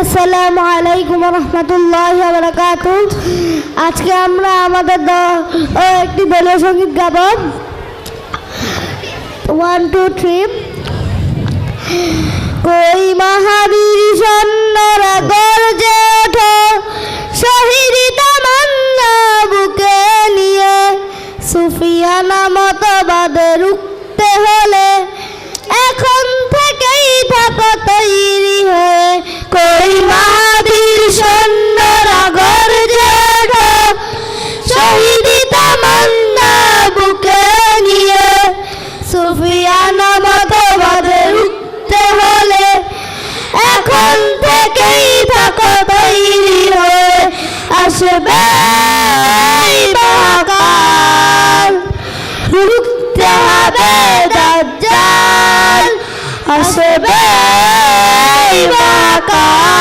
আসসালামু আলাইকুম রহমতুল্লাহ বারাকাত আজকে আমরা আমাদের একটি দলীয় সংগীত গাব। ওয়ান টু থ্রি কই মহাবীর সন্ন্যরা গর্জে ওঠো শহীদ তামান্না বুকে নিয়ে সুফিয়ানা মতবাদের রুক্ষ خير الأسماء مقال خلقت عبد الدجال أسماء مقال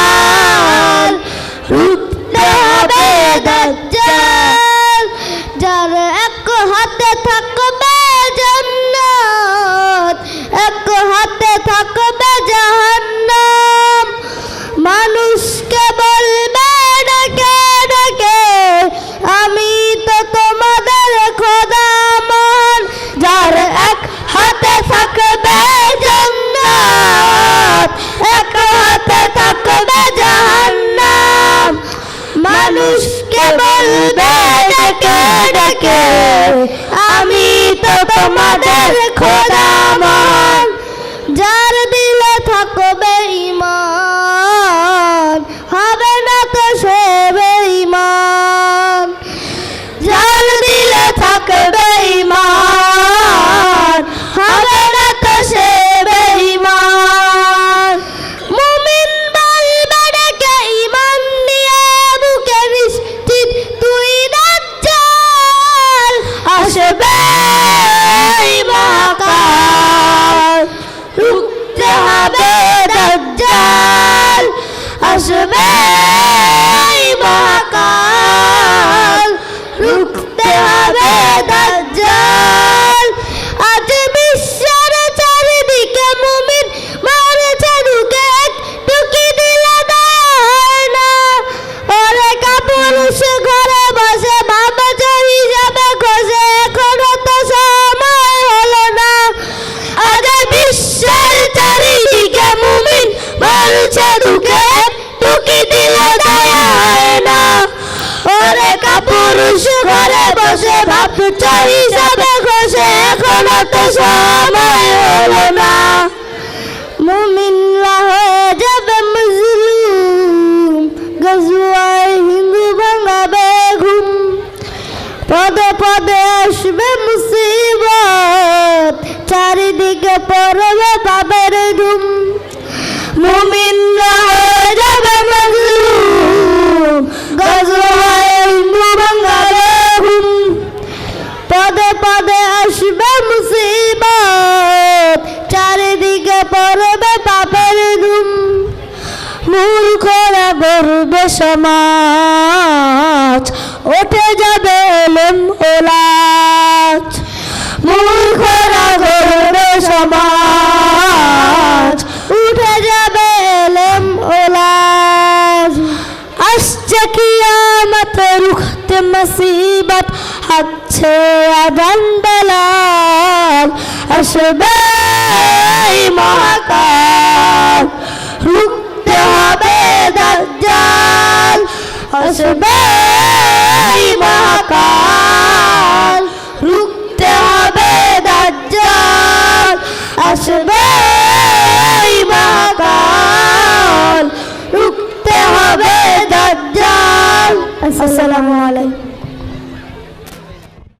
মানুষকে বলবে ডেকে ডেকে। আমি তো তোমাদের খোদ Amen. ঘরে বসে ভাবছ হিসাবে ঘষে এখনও তো সময় হলো না। মুমিন লাহ পড়বে পাপের ধুম মূর্খরা গড়বে সমাজ ওঠে যাবে এলেম ওলাচ মূর্খ মসিবত আছে আদান দলাল আসবে মহাকাল। রুখতে হবে আসবে মহাকাল। to lên.